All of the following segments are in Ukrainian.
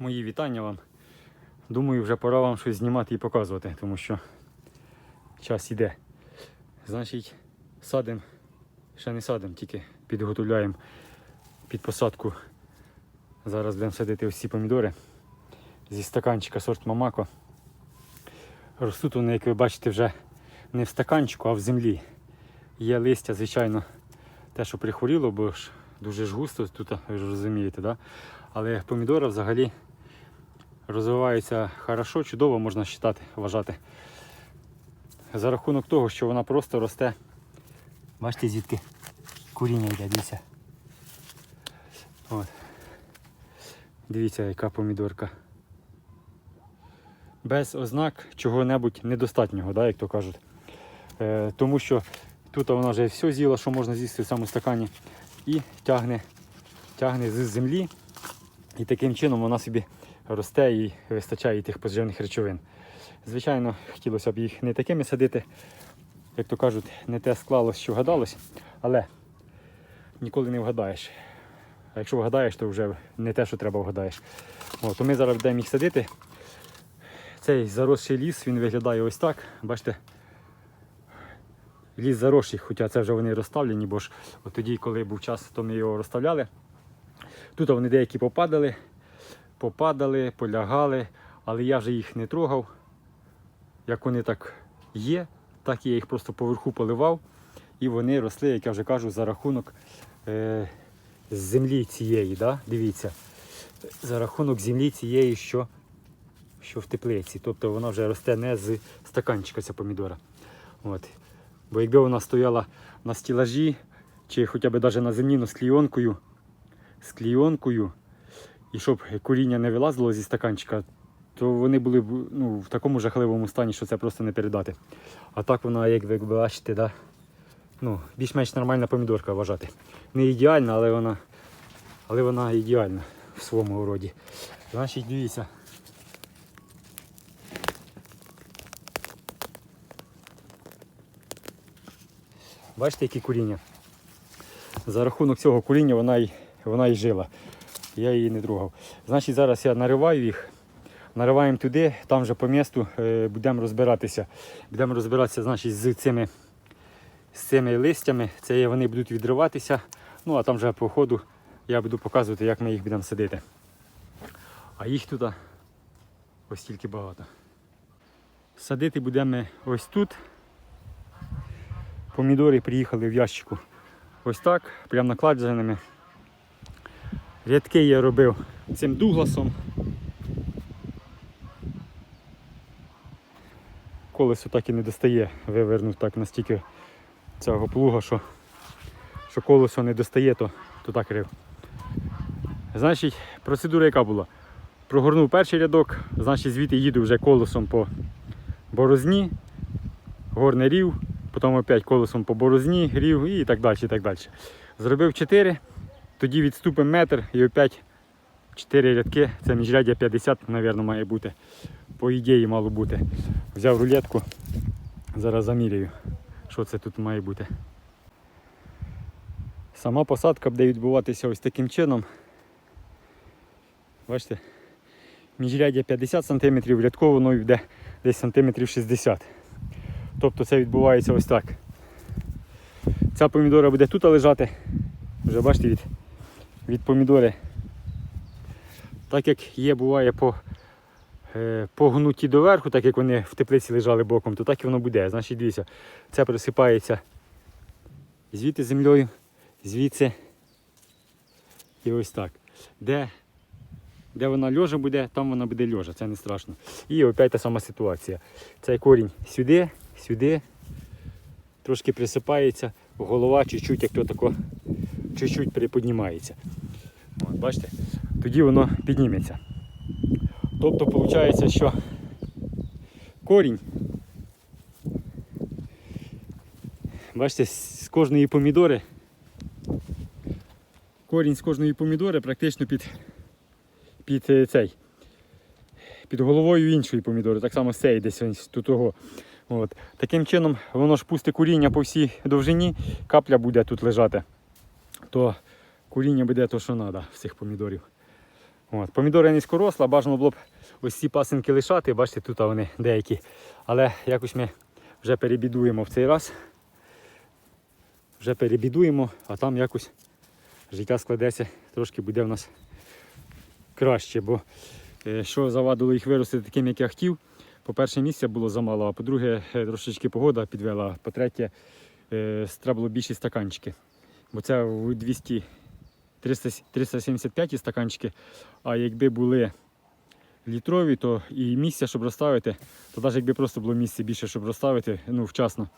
Мої вітання вам. Думаю, вже пора вам щось знімати і показувати, тому що час іде. Значить, садимо, ще не садимо, тільки підготовляємо під посадку. Зараз будемо садити ось помідори зі стаканчика сорт Мамако. Ростуть вони, як ви бачите, вже не в стаканчику, а в землі. Є листя, звичайно, те, що прихворіло, бо ж дуже ж густо тут, ви ж розумієте, да? але помідори взагалі розвиваються хорошо, чудово, можна вважати, вважати. За рахунок того, що вона просто росте. Бачите, звідки куріння йде, дивіться. От. Дивіться, яка помідорка. Без ознак чого-небудь недостатнього, да, як то кажуть. Е, тому що тут вона вже все з'їла, що можна з'їсти в цьому стакані. І тягне, тягне з землі. І таким чином вона собі росте і вистачає тих поживних речовин. Звичайно, хотілося б їх не такими садити, як то кажуть, не те склалось, що гадалось, але ніколи не вгадаєш. А якщо вгадаєш, то вже не те, що треба вгадаєш. О, то ми зараз будемо їх садити. Цей заросший ліс він виглядає ось так. Бачите, ліс заросший, хоча це вже вони розставлені, бо ж от тоді, коли був час, то ми його розставляли. Тут вони деякі попадали, попадали, полягали, але я вже їх не трогав. Як вони так є, так я їх просто поверху поливав. І вони росли, як я вже кажу, за рахунок е, землі цієї. Да? Дивіться, за рахунок землі цієї, що, що в теплиці. Тобто вона вже росте не з стаканчика ця помідора. От. Бо якби вона стояла на стілажі, чи хоча б навіть на землі ну, з клійонкою, з клійонкою, і щоб коріння не вилазило зі стаканчика, то вони були б ну, в такому жахливому стані, що це просто не передати. А так вона, як ви бачите, да, ну, більш-менш нормальна помідорка вважати. Не ідеальна, але вона, але вона ідеальна в своєму роді. Значить, дивіться. Бачите, які куріння? За рахунок цього куріння вона й, вона й жила. Я її не трогав. Значить, зараз я нариваю їх, нариваємо туди, там вже по місту е, будемо розбиратися. Будемо розбиратися значить, з цими, з цими листями. Це вони будуть відриватися. Ну а там вже по ходу я буду показувати, як ми їх будемо садити. А їх тут ось тільки багато. Садити будемо ось тут. Помідори приїхали в ящику ось так, прямо накладеними. Рядки я робив цим дугласом. Колесо так і не достає, вивернув так настільки цього плуга, що, що колесо не достає, то, то так рив. Значить, процедура яка була? Прогорнув перший рядок, значить звідти їду вже колесом по борозні, горне рів, потім опять колесом по борозні, рів і так далі. і так далі. Зробив 4, тоді відступимо метр і опять 4 рядки. Це міжряддя 50, мабуть, має бути. По ідеї мало бути. Взяв рулетку, зараз заміряю, що це тут має бути. Сама посадка буде відбуватися ось таким чином. Бачите, міжряддя 50 см, рядково воно йде десь сантиметрів 60 Тобто це відбувається ось так. Ця помідора буде тут лежати. Вже бачите від, від помідори. Так як є, буває по, е, погнуті доверху, так як вони в теплиці лежали боком, то так і воно буде. Значить, дивіться, це присипається звідти землею, звідси і ось так. Де, де вона льожа буде, там вона буде льожа, це не страшно. І опять та сама ситуація. Цей корінь сюди, сюди, трошки присипається, голова чуть-чуть, як то тако, чуть-чуть приподнімається. От, бачите? Тоді воно підніметься. Тобто виходить, що корінь, бачите, з кожної помідори, корінь з кожної помідори практично під, під е, цей, під головою іншої помідори, так само з десь тут того. От. Таким чином воно ж пусте куріння по всій довжині, капля буде тут лежати, то куріння буде то, що треба в цих помідорів. От. Помідори низькоросла, бажано було б ось ці пасинки лишати, бачите, тут вони деякі. Але якось ми вже перебідуємо в цей раз. Вже перебідуємо, а там якось життя складеться, трошки буде в нас краще. Бо е, що завадило їх вирости таким, як я хотів. По-перше, місця було замало, а по-друге, е, трошечки погода підвела. По-третє, е, треба було більші стаканчики. Бо це 200, 300, 375 стаканчики. А якби були літрові, то і місця, щоб розставити, то навіть якби просто було місце більше, щоб розставити, ну, вчасно,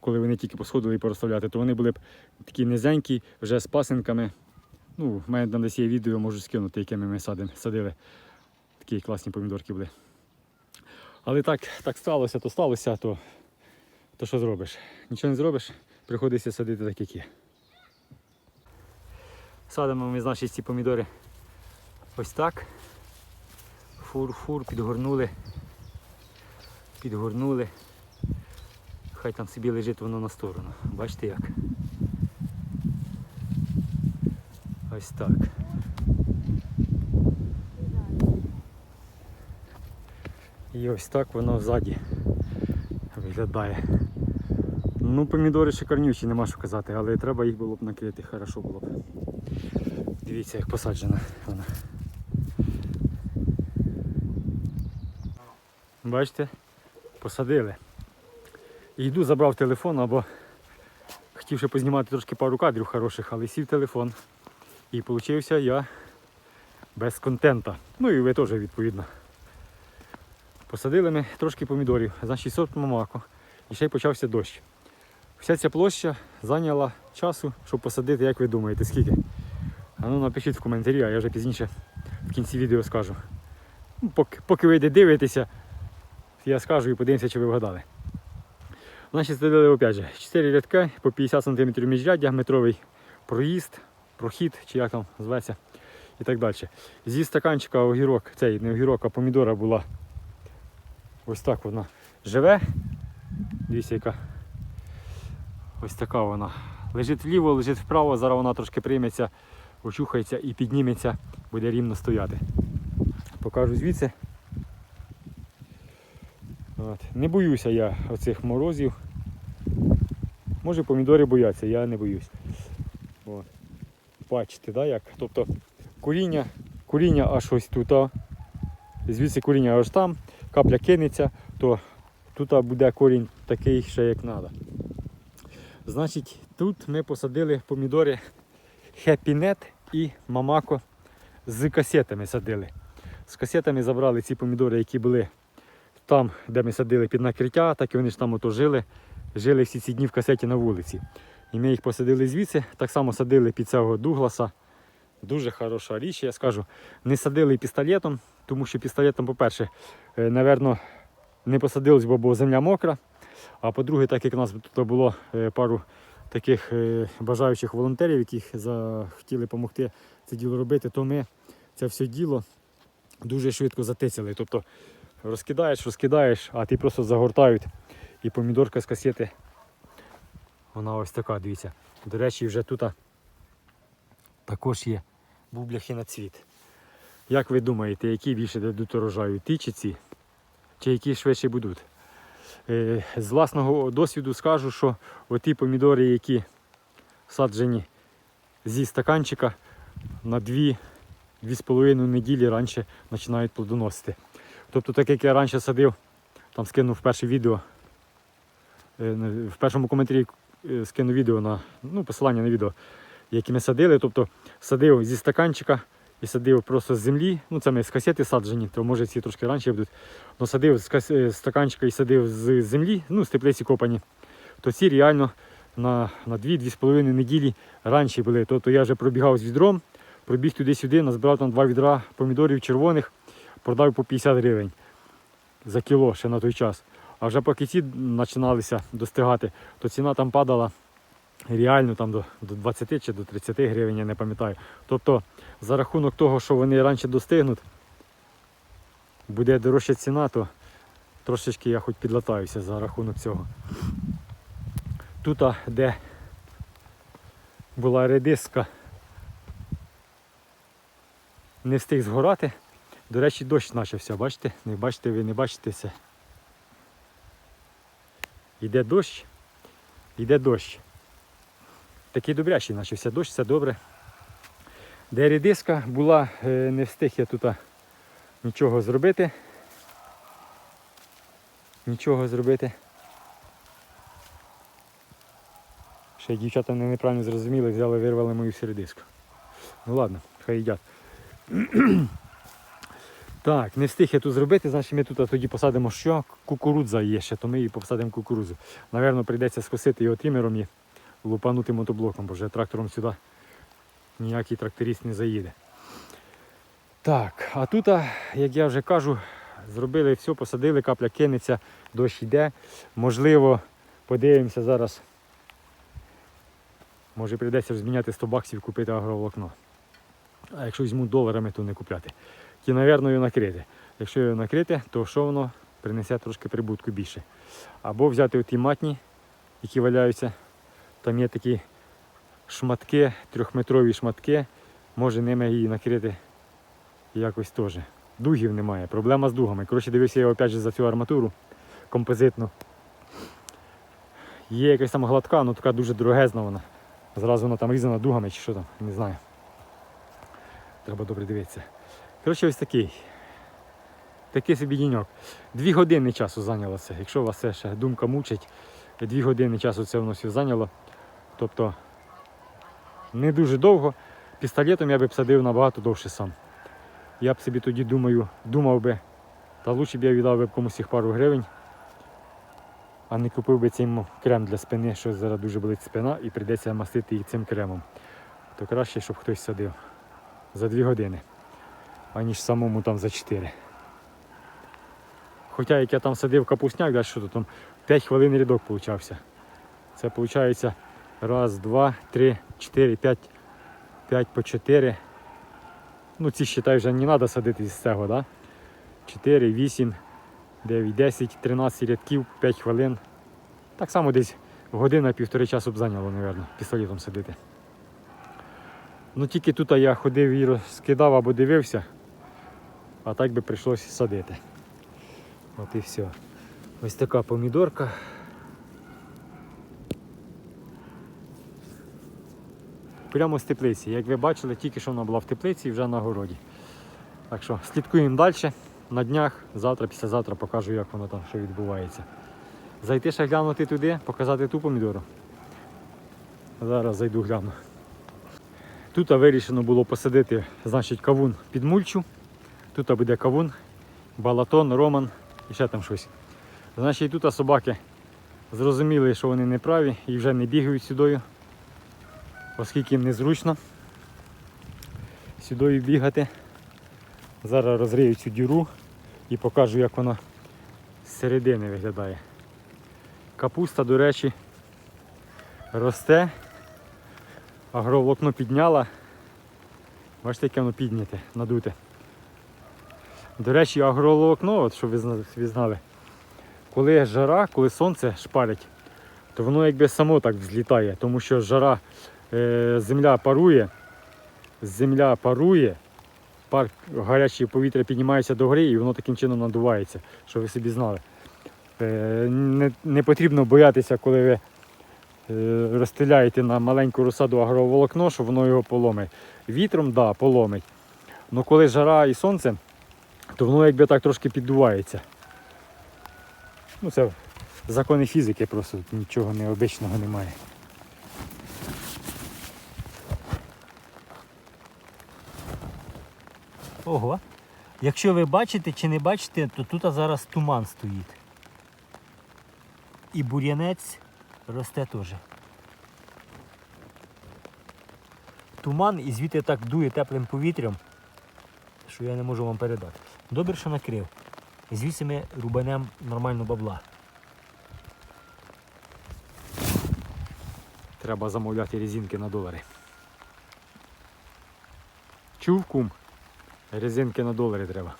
коли вони тільки посходили і порозставляти, то вони були б такі низенькі, вже з пасинками. Ну, в мене там десь є відео, можу скинути, якими ми садили. Такі класні помідорки були. Але так, так сталося, то сталося, то, то що зробиш? Нічого не зробиш, приходиться садити так, як є. Садимо ми, значить, ці помідори ось так. Фур-фур, підгорнули. Підгорнули. Хай там собі лежить воно на сторону. Бачите як? Ось так. І ось так воно ззаді виглядає. Ну, помідори шикарнючі, нема що казати, але треба їх було б накрити, хорошо було б. Дивіться, як посаджена вона. Бачите? Посадили. Йду, забрав телефон, або хотів ще познімати трошки пару кадрів хороших, але сів телефон. І получився я без контента. Ну і ви теж відповідно. Посадили ми трошки помідорів, значить сорт мамако. І ще й почався дощ. Вся ця площа зайняла часу, щоб посадити, як ви думаєте, скільки? А ну напишіть в коментарі, а я вже пізніше в кінці відео скажу. Ну, Поки, поки ви йде дивитеся, я скажу і подивимося, чи ви вгадали. Значить, садили опять же 4 рядка по 50 см міжряддя, метровий проїзд, прохід, чи як там зветься, і так далі. Зі стаканчика огірок, цей не огірок, а помідора була ось так вона живе. Дивіться, яка ось така вона. Лежить вліво, лежить вправо, зараз вона трошки прийметься, очухається і підніметься, буде рівно стояти. Покажу звідси. От. Не боюся я оцих морозів. Може помідори бояться, я не боюсь. От. Бачите, да, як? Тобто коріння, коріння аж ось тут, а. звідси коріння аж там, капля кинеться, то тут буде корінь такий ще як треба. Значить, тут ми посадили помідори Happy і Мамако з касетами садили. З касетами забрали ці помідори, які були там, де ми садили під накриття, так і вони ж там ото жили. Жили всі ці дні в касеті на вулиці. І ми їх посадили звідси, так само садили під цього Дугласа. Дуже хороша річ, я скажу. Не садили пістолетом, тому що пістолетом, по-перше, е, напевно, не посадилось, бо була земля мокра. А по-друге, так як у нас тут було е, пару таких е, бажаючих волонтерів, яких захотіли допомогти це діло робити, то ми це все діло дуже швидко затицяли. Тобто розкидаєш, розкидаєш, а ти просто загортають. І помідорка з касети. Вона ось така, дивіться. До речі, вже тут також є бубляхи на цвіт. Як ви думаєте, які більше дадуть урожаю? Ті ці? Чи які швидше будуть? Е, З власного досвіду скажу, що оті помідори, які саджені зі стаканчика на 2-2,5 неділі раніше починають плодоносити. Тобто, так як я раніше садив, там скинув перше відео, е, в першому коментарі е, скину відео на ну, посилання на відео, які ми садили. Тобто садив зі стаканчика і садив просто з землі. Ну це ми з касети саджені, то може ці трошки раніше будуть. Но садив з е, стаканчика і садив з землі, ну з теплиці копані, то ці реально на, на 2-2,5 неділі раніше були. Тобто я вже пробігав з відром, пробіг туди-сюди, назбирав там два відра помідорів червоних, продав по 50 гривень за кіло ще на той час. А вже поки ці починалися достигати, то ціна там падала реально там до, до 20 чи до 30 гривень, я не пам'ятаю. Тобто за рахунок того, що вони раніше достигнуть, буде дорожча ціна, то трошечки я хоч підлатаюся за рахунок цього. Тут, де була редиска, не встиг згорати. До речі, дощ почався, бачите? Не бачите, ви не бачите це. Йде дощ, йде дощ. Такий добрячий почався дощ, це добре. Де рідиска була, е, не встиг я тут нічого зробити. Нічого зробити. Ще дівчата мене неправильно зрозуміли, взяли, вирвали мою середиску. Ну ладно, хай їдять. Так, не встиг я тут зробити, значить ми тут тоді посадимо що? Кукурудза є ще, то ми її посадимо кукурудзу. Навірно, прийдеться скосити його тримером і лупанути мотоблоком, бо вже трактором сюди ніякий тракторист не заїде. Так, а тут, як я вже кажу, зробили все, посадили, капля кинеться, дощ йде. Можливо, подивимося зараз. Може прийдеться зміняти 100 баксів і купити агроволокно. А якщо візьму доларами, то не купляти. Ті, напевно, його накрити. Якщо його накрити, то що воно принесе трошки прибутку більше. Або взяти оті матні, які валяються. Там є такі шматки, трьохметрові шматки. Може ними її накрити якось теж. Дугів немає, проблема з дугами. Коротше, дивився я опять же за цю арматуру композитну. Є якась там гладка, але така дуже дорогезна вона. Зразу вона там різана дугами чи що там, не знаю. Треба добре дивитися. Коротше, ось такий. Такий собі діньок. Дві години часу зайняло це. Якщо вас це ще думка мучить, дві години часу це воно все зайняло. Тобто не дуже довго. Пістолетом я б садив набагато довше сам. Я б собі тоді думаю, думав би, та лучше б я віддав би комусь їх пару гривень, а не купив би цим крем для спини, що зараз дуже болить спина і прийдеться мастити її цим кремом. То краще, щоб хтось садив за дві години, аніж самому там за 4. Хоча як я там садив капусняк, да, що то там 5 хвилин рядок получався. Це виходить раз, два, три, чотири, п'ять, п'ять по чотири. Ну ці считай вже не треба садити з цього, да? 4, 8, 9, 10, 13 рядків, 5 хвилин. Так само десь година-півтори часу б зайняло, мабуть, пістолетом садити. Ну тільки тут я ходив і розкидав або дивився, а так би прийшлося садити. От і все. Ось така помідорка. Прямо з теплиці. Як ви бачили, тільки що вона була в теплиці і вже на городі. Так що слідкуємо далі. На днях, завтра, післязавтра покажу, як воно там що відбувається. Зайти ще глянути туди, показати ту помідору. Зараз зайду гляну. Тут вирішено було посадити значить, кавун під мульчу. Тут буде кавун, балатон, роман і ще там щось. Значить, тут собаки зрозуміли, що вони неправі і вже не бігають сюдою, оскільки їм незручно сюдою бігати. Зараз розрию цю діру і покажу, як вона з середини виглядає. Капуста, до речі, росте. Агроволокно підняла. Бачите, яке воно підняте, надуте. До речі, агроволокно, от щоб ви знали, коли жара, коли сонце шпалить, то воно якби само так взлітає, тому що жара, земля парує, земля парує, пар гаряче повітря піднімається до гори і воно таким чином надувається, щоб ви собі знали. Е, не, не потрібно боятися, коли ви е, розстріляєте на маленьку розсаду агроволокно, що воно його поломить. Вітром, да, поломить. Але коли жара і сонце, то воно якби так трошки піддувається. Ну, це закони фізики, просто нічого необичного немає. Ого. Якщо ви бачите чи не бачите, то тут зараз туман стоїть. І бур'янець росте теж. Туман і звідти так дує теплим повітрям, що я не можу вам передати. Добре, що накрив. Звідси ми рубанем нормально бабла. Треба замовляти резинки на долари. Чув кум? Резинки на долари треба.